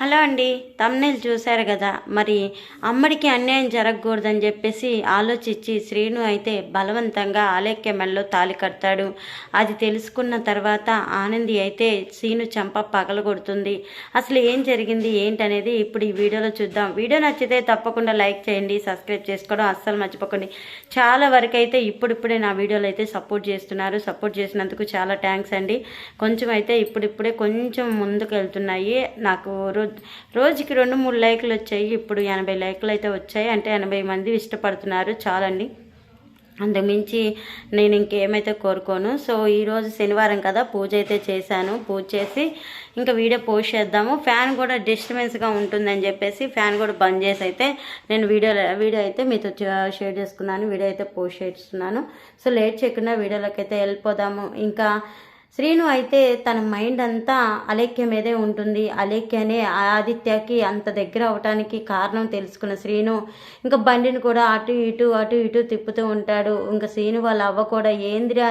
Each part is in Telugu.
హలో అండి తమ్నేల్ చూశారు కదా. మరి అమ్మడికి అన్యాయం జరగకూడదని చెప్పేసి ఆలోచించి శ్రీను అయితే బలవంతంగా ఆలేఖ్య మెడలో తాలి కడతాడు. అది తెలుసుకున్న తర్వాత ఆనంది అయితే శ్రీను చంప పగలగొడుతుంది. అసలు ఏం జరిగింది ఏంటనేది ఇప్పుడు ఈ వీడియోలో చూద్దాం. వీడియో నచ్చితే తప్పకుండా లైక్ చేయండి సబ్స్క్రైబ్ చేసుకోవడం అస్సలు మర్చిపోకండి. చాలా వరకు అయితే ఇప్పుడిప్పుడే నా వీడియోలు అయితే సపోర్ట్ చేస్తున్నారు. సపోర్ట్ చేసినందుకు చాలా థ్యాంక్స్ అండి. కొంచెం అయితే ఇప్పుడిప్పుడే కొంచెం ముందుకు వెళ్తున్నాయి. నాకు రోజుకి రెండు మూడు లైక్లు వచ్చాయి. ఇప్పుడు ఎనభై లైక్లు అయితే వచ్చాయి. అంటే ఎనభై మంది ఇష్టపడుతున్నారు. చాలండి. అంతకుమించి నేను ఇంకేమైతే కోరుకోను. సో ఈరోజు శనివారం కదా పూజ అయితే చేశాను. పూజ చేసి ఇంకా వీడియో పోస్ట్ చేద్దాము. ఫ్యాన్ కూడా డిస్టర్బెన్స్గా ఉంటుందని చెప్పేసి ఫ్యాన్ కూడా బంద్ చేసి అయితే నేను వీడియో వీడియో అయితే మీతో షేర్ చేసుకున్నాను. వీడియో అయితే పోస్ట్ చేస్తున్నాను. సో లేట్ చేయకుండా వీడియోలోకి అయితే వెళ్ళిపోదాము. ఇంకా శ్రీను అయితే తన మైండ్ అంతా అలేఖ్య మీదే ఉంటుంది. అలేఖ్యనే ఆదిత్యకి అంత దగ్గర అవటానికి కారణం తెలుసుకున్న శ్రీను ఇంకా బండిని కూడా అటు ఇటు అటు ఇటు తిప్పుతూ ఉంటాడు. ఇంకా శ్రీను వాళ్ళ అవ్వ కూడా ఏందిరా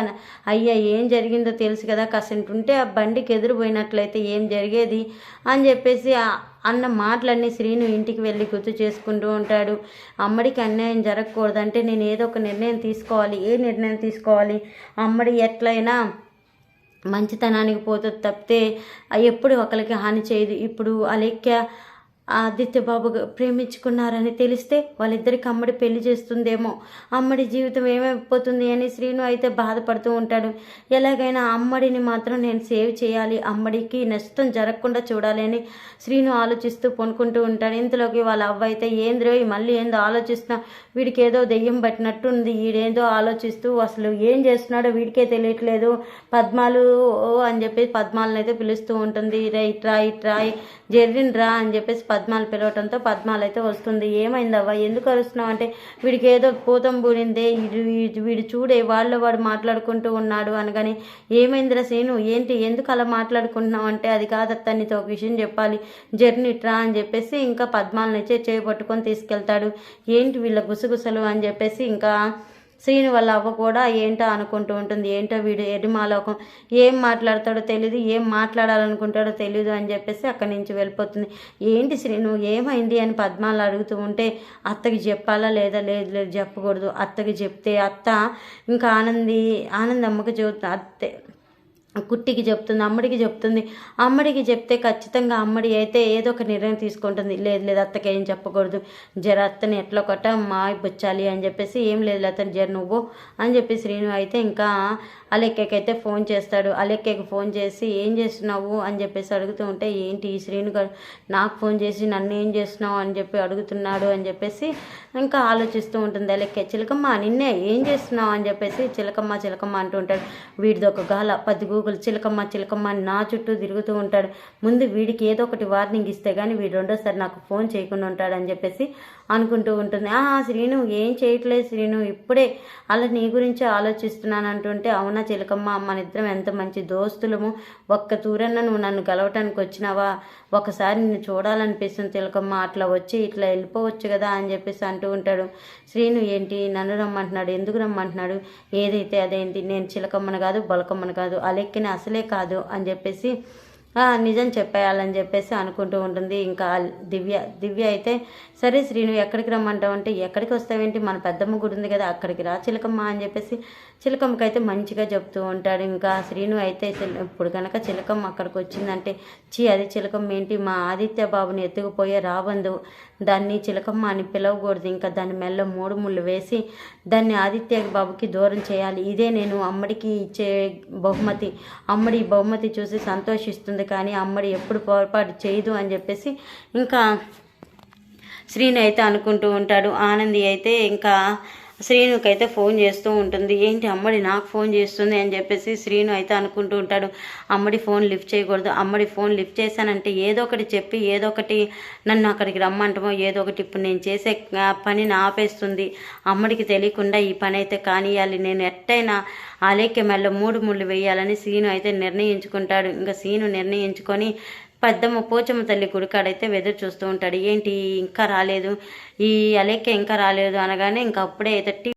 అయ్యా ఏం జరిగిందో తెలుసు కదా కాసింటుంటే ఉంటే ఆ బండికి ఎదురుపోయినట్లయితే ఏం జరిగేది? అని చెప్పేసి అన్న మాటలన్నీ శ్రీను ఇంటికి వెళ్ళి గుర్తు చేసుకుంటూ ఉంటాడు. అమ్మడికి అన్యాయం జరగకూడదంటే నేను ఏదో ఒక నిర్ణయం తీసుకోవాలి. ఏ నిర్ణయం తీసుకోవాలి? అమ్మడి ఎట్లయినా మంచితనానికి పోతుంది తప్పితే ఎప్పుడు ఒకరికి హాని చేయదు. ఇప్పుడు అలేఖ్య ఆదిత్య బాబు ప్రేమించుకున్నారని తెలిస్తే వాళ్ళిద్దరికి అమ్మడి పెళ్ళి చేస్తుందేమో. అమ్మడి జీవితం ఏమైపోతుంది అని శ్రీను అయితే బాధపడుతూ ఉంటాడు. ఎలాగైనా అమ్మడిని మాత్రం నేను సేవ్ చేయాలి. అమ్మడికి నష్టం జరగకుండా చూడాలి అని శ్రీను ఆలోచిస్తూ పొనుకుంటూ ఉంటాడు. ఇంతలోకి వాళ్ళ అవ్వ అయితే ఏంద్రో మళ్ళీ ఏందో ఆలోచిస్తున్నా. వీడికి ఏదో దెయ్యం పట్టినట్టుంది. వీడేందో ఆలోచిస్తూ అసలు ఏం చేస్తున్నాడో వీడికే తెలియట్లేదు. పద్మాలు అని చెప్పేసి పద్మాలను అయితే పిలుస్తూ ఉంటుంది. రా ఇట్రా రాయ్ జెర్రిన్ రా అని చెప్పేసి పద్మాలు పిలవటంతో పద్మాలు అయితే వస్తుంది. ఏమైందవ్వా? ఎందుకు అరుస్తున్నావు? అంటే వీడికి ఏదో పూతం పూడిందే వీడు చూడే వాళ్ళ వాడు మాట్లాడుకుంటూ ఉన్నాడు అనగానే ఏమైందిరా సేను? ఏంటి? ఎందుకు అలా మాట్లాడుకుంటున్నావు? అంటే అది కాదత్త నీతో ఒక విషయం చెప్పాలి. జర్నీ ట్రా అని చెప్పేసి ఇంకా పద్మాలను చేయి పట్టుకొని తీసుకెళ్తాడు. ఏంటి వీళ్ళ గుసగుసలు అని చెప్పేసి ఇంకా శ్రీని వాళ్ళ అవ్వ కూడా ఏంటో అనుకుంటూ ఉంటుంది. ఏంటో వీడు ఎడిమాలోకం ఏం మాట్లాడతాడో తెలియదు ఏం మాట్లాడాలనుకుంటాడో తెలియదు అని చెప్పేసి అక్కడి నుంచి వెళ్ళిపోతుంది. ఏంటి శ్రీను ఏమైంది అని పద్మాలు అడుగుతూ ఉంటే అత్తకి చెప్పాలా లేదా? లేదు లేదు చెప్పకూడదు. అత్తకి చెప్తే అత్త ఇంకా ఆనంది ఆనందమ్మకి చెబుతుంది. అత్తే కుట్టికి చెప్తుంది అమ్మడికి చెప్తుంది. అమ్మడికి చెప్తే ఖచ్చితంగా అమ్మడి అయితే ఏదో ఒక నిర్ణయం తీసుకుంటుంది. లేదు లేదు అత్తకి ఏం చెప్పకూడదు. జర అత్తని ఎట్లా కొట్ట మా బుచ్చాలి అని చెప్పేసి ఏం లేదు అతను జర నువ్వు అని చెప్పి శ్రీను అయితే ఇంకా అలెక్కకైతే అయితే ఫోన్ చేస్తాడు. అలెక్కకి ఫోన్ చేసి ఏం చేస్తున్నావు అని చెప్పేసి అడుగుతూ ఉంటే ఏంటి ఈ శ్రీను గారు నాకు ఫోన్ చేసి నన్ను ఏం చేస్తున్నావు అని చెప్పి అడుగుతున్నాడు అని చెప్పేసి ఇంకా ఆలోచిస్తూ ఉంటుంది. అలెక్క చిలకమ్మ నిన్నే ఏం చేస్తున్నావు అని చెప్పేసి చిలకమ్మ చిలకమ్మ అంటూ ఉంటాడు. వీడిది ఒక గాల పది గూగుల్ చిలకమ్మ చిలకమ్మ నా చుట్టూ తిరుగుతూ ఉంటాడు. ముందు వీడికి ఏదో ఒకటి వార్నింగ్ ఇస్తే కానీ వీడు రెండోసారి నాకు ఫోన్ చేయకుండా ఉంటాడని చెప్పేసి అనుకుంటూ ఉంటుంది. ఆ శ్రీను ఏం చేయట్లేదు శ్రీను? ఇప్పుడే అలా నీ గురించి ఆలోచిస్తున్నాను అంటుంటే అవునా చిలకమ్మ మన ఇద్దరం ఎంత మంచి దోస్తులము. ఒక్క తూరన్న నువ్వు నన్ను గలవటానికి వచ్చినావా? ఒకసారి నిన్ను చూడాలనిపిస్తుంది చిలకమ్మ అట్లా వచ్చి ఇట్లా వెళ్ళిపోవచ్చు కదా అని చెప్పేసి అంటూ ఉంటాడు. శ్రీను ఏంటి? నన్ను రమ్మంటున్నాడు. ఎందుకు రమ్మంటున్నాడు? ఏదైతే అదేంటి? నేను చిలకమ్మను కాదు బొలకమ్మను కాదు అలెక్కిన అసలే కాదు అని చెప్పేసి నిజం చెప్పేయాలని చెప్పేసి అనుకుంటూ ఉంటుంది. ఇంకా దివ్య దివ్య అయితే సరే శ్రీను ఎక్కడికి రమ్మంటావు అంటే ఎక్కడికి వస్తావేంటి? మన పెద్దమ్మ గుడి ఉంది కదా అక్కడికి రా చిలకమ్మ అని చెప్పేసి చిలకమ్మకి అయితే మంచిగా చెప్తూ ఉంటాడు. ఇంకా శ్రీను అయితే ఇప్పుడు కనుక చిలకమ్మ అక్కడికి వచ్చిందంటే చీ అది చిలకమ్మ ఏంటి? మా ఆదిత్య బాబుని ఎత్తుకుపోయే రాబందు. దాన్ని చిలకమ్మ అని పిలవకూడదు. ఇంకా దాని మెల్ల మూడు ముళ్ళు వేసి దాన్ని ఆదిత్య బాబుకి దూరం చేయాలి. ఇదే నేను అమ్మడికి ఇచ్చే బహుమతి. అమ్మడి బహుమతి చూసి సంతోషిస్తుంది. కానీ అమ్మడి ఎప్పుడు పొరపాటు చేయదు అని చెప్పేసి ఇంకా శ్రీని అయితే అనుకుంటూ ఉంటాడు. ఆనంది అయితే ఇంకా శ్రీనుకైతే ఫోన్ చేస్తూ ఉంటుంది ఏంటి అమ్మడి నాకు ఫోన్ చేస్తుంది? అని చెప్పేసి శ్రీను అయితే అనుకుంటూ ఉంటాడు. అమ్మడి ఫోన్ లిఫ్ట్ చేయకూడదు. అమ్మడి ఫోన్ లిఫ్ట్ చేశానంటే ఏదో ఒకటి చెప్పి ఏదో ఒకటి నన్ను అక్కడికి రమ్మంటమో ఏదో ఒకటి ఇప్పుడు నేను చేసే పనిని ఆపేస్తుంది. అమ్మడికి తెలియకుండా ఈ పని అయితే కానియాలి నేను ఎట్టయినా ఆలేఖ్య మెల్ల మూడు ముళ్ళు వేయాలని సీను అయితే నిర్ణయించుకుంటాడు. ఇంకా సీను నిర్ణయించుకొని పెద్దమ్మ పోచమ్మ తల్లి గుడికాడైతే వెదురు చూస్తూ ఉంటాడు. ఏంటి ఇంకా రాలేదు? ఈ అలేఖ్య ఇంకా రాలేదు? అనగానే ఇంకా అప్పుడే అయితే